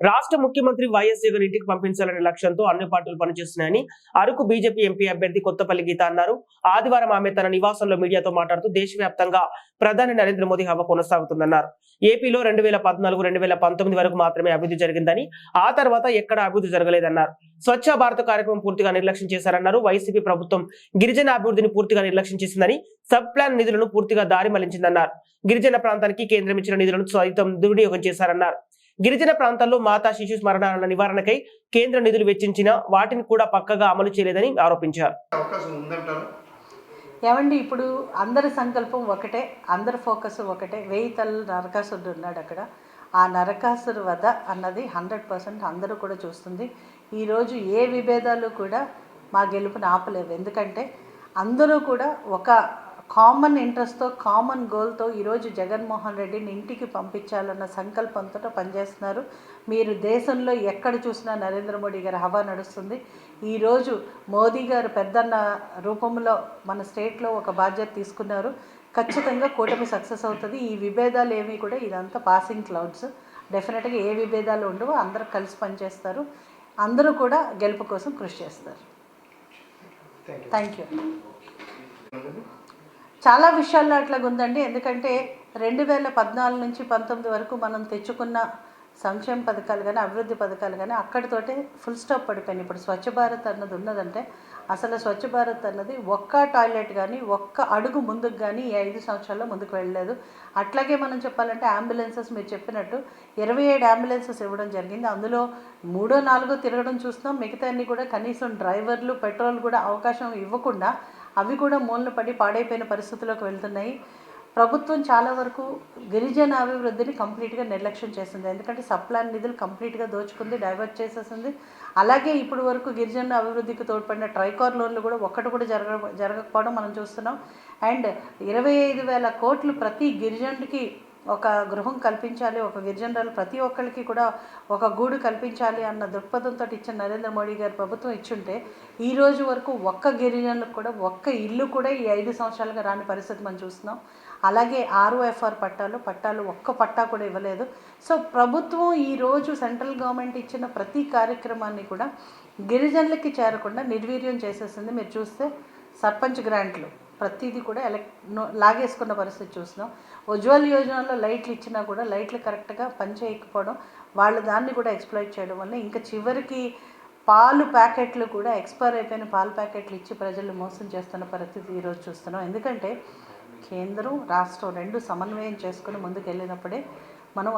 రాష్ట్ర ముఖ్యమంత్రి వైఎస్ జగన్ ఇంటికి పంపించాలనే లక్ష్యంతో అన్ని పార్టీలు పనిచేస్తున్నాయని అరకు బీజేపీ ఎంపీ అభ్యర్థి కొత్తపల్లి గీత అన్నారు. ఆదివారం ఆమె తన నివాసంలో మీడియాతో మాట్లాడుతూ దేశవ్యాప్తంగా ప్రధాని నరేంద్ర మోదీ హవా కొనసాగుతుందన్నారు. ఏపీలో రెండు వేల పద్నాలుగు రెండు వేల పంతొమ్మిది వరకు మాత్రమే అభివృద్ధి జరిగిందని ఆ తర్వాత ఎక్కడ అభివృద్ధి జరగలేదన్నారు. స్వచ్ఛ భారత కార్యక్రమం పూర్తిగా నిర్లక్ష్యం చేశారన్నారు. వైసీపీ ప్రభుత్వం గిరిజన అభివృద్ధిని పూర్తిగా నిర్లక్ష్యం చేసిందని సబ్ ప్లాన్ నిధులను పూర్తిగా దారి మళ్ళించిందన్నారు. గిరిజన ప్రాంతానికి కేంద్రం ఇచ్చిన నిధులను సైతం దుర్వినియోగం చేశారన్నారు. గిరిజన ప్రాంతాల్లో మాతా శిశు మరణాల నివారణకై కేంద్ర నిధులు వెచ్చించిన వాటిని కూడా పక్కగా అమలు చేయలేదని ఆరోపించారు. ఏమండి ఇప్పుడు అందరి సంకల్పం ఒకటే అందరి ఫోకస్ ఒకటే. వెయ్యి తల్లి నరకాసురుడు ఉన్నాడు అక్కడ. ఆ నరకాసురు వధ అన్నది హండ్రెడ్ పర్సెంట్ అందరూ కూడా చూస్తుంది. ఈరోజు ఏ విభేదాలు కూడా మా గెలుపుని ఆపలేవు. ఎందుకంటే అందరూ కూడా ఒక కామన్ ఇంట్రెస్ట్తో కామన్ గోల్తో ఈరోజు జగన్మోహన్ రెడ్డిని ఇంటికి పంపించాలన్న సంకల్పంతో పనిచేస్తున్నారు. మీరు దేశంలో ఎక్కడ చూసినా నరేంద్ర మోడీ గారి హవా నడుస్తుంది. ఈరోజు మోదీ గారు పెద్దన్న రూపంలో మన స్టేట్లో ఒక బాధ్యత తీసుకున్నారు. ఖచ్చితంగా కూటమి సక్సెస్ అవుతుంది. ఈ విభేదాలు ఏమీ కూడా ఇదంతా పాసింగ్ క్లౌడ్స్. డెఫినెట్గా ఏ విభేదాలు ఉండవు అందరూ కలిసి పనిచేస్తారు. అందరూ కూడా గెలుపు కోసం కృషి చేస్తారు. థ్యాంక్ యూ చాలా విషయాల్లో అట్లాగ ఉందండి. ఎందుకంటే రెండు వేల పద్నాలుగు నుంచి పంతొమ్మిది వరకు మనం తెచ్చుకున్న సంక్షేమ పథకాలు కానీ అభివృద్ధి పథకాలు కానీ అక్కడితోటే ఫుల్ స్టాప్ పడిపోయింది ఇప్పుడు స్వచ్ఛ భారత్ అన్నది ఉన్నదంటే అసలు స్వచ్ఛ భారత్ అన్నది ఒక్క టాయిలెట్ కానీ ఒక్క అడుగు ముందుకు కానీ ఈ ఐదు సంవత్సరాల్లో ముందుకు వెళ్ళలేదు. అట్లాగే మనం చెప్పాలంటే అంబులెన్సెస్ మీరు చెప్పినట్టు ఇరవై ఏడు అంబులెన్సెస్ ఇవ్వడం జరిగింది. అందులో మూడో నాలుగో తిరగడం చూస్తున్నాం. మిగతా అన్ని కూడా కనీసం డ్రైవర్లు పెట్రోల్ కూడా అవకాశం ఇవ్వకుండా అవి కూడా మూలన పడి పాడైపోయిన పరిస్థితుల్లోకి వెళ్తున్నాయి. ప్రభుత్వం చాలా వరకు గిరిజన అభివృద్ధిని కంప్లీట్గా నిర్లక్ష్యం చేసింది. ఎందుకంటే సప్లాన్ నిధులు కంప్లీట్గా దోచుకుంది డైవర్ట్ చేసేసింది. అలాగే ఇప్పుడు వరకు గిరిజన అభివృద్ధికి తోడ్పడిన ట్రైకార్ లోన్లు కూడా ఒక్కటి కూడా జరగ జరగకపోవడం మనం చూస్తున్నాం. అండ్ ఇరవై ఐదు వేల కోట్లు ప్రతి గిరిజనుడికి ఒక గృహం కల్పించాలి ఒక గిరిజనులు ప్రతి ఒక్కరికి కూడా ఒక గూడు కల్పించాలి అన్న దృక్పథంతో ఇచ్చిన నరేంద్ర మోడీ గారి ప్రభుత్వం ఇచ్చుంటే ఈ రోజు వరకు ఒక్క గిరిజనులకు కూడా ఒక్క ఇల్లు కూడా ఈ ఐదు సంవత్సరాలుగా రాని పరిస్థితి మనం చూస్తున్నాం. అలాగే ఆర్ఓఎఫ్ఆర్ పట్టాలు పట్టాలు ఒక్క పట్టా కూడా ఇవ్వలేదు. సో ప్రభుత్వం ఈరోజు సెంట్రల్ గవర్నమెంట్ ఇచ్చిన ప్రతి కార్యక్రమాన్ని కూడా గిరిజనులకి చేరకుండా నిర్వీర్యం చేసేసింది. మీరు చూస్తే సర్పంచ్ గ్రాంట్లు. ప్రతిదీ కూడా ఎలక్ లాగేసుకున్న పరిస్థితి చూసినాం ఉజ్వల్ యోజనలో లైట్లు ఇచ్చినా కూడా లైట్లు కరెక్ట్గా పనిచేయకపోవడం వాళ్ళు దాన్ని కూడా ఎక్స్ప్లోయిట్ చేయడం వల్ల ఇంకా చివరికి పాలు ప్యాకెట్లు కూడా ఎక్స్పైర్ అయిపోయిన పాలు ప్యాకెట్లు ఇచ్చి ప్రజలు మోసం చేస్తున్న పరిస్థితి ఈరోజు చూస్తున్నాం. ఎందుకంటే కేంద్రం రాష్ట్రం రెండు సమన్వయం చేసుకుని ముందుకు వెళ్ళినప్పుడే మనం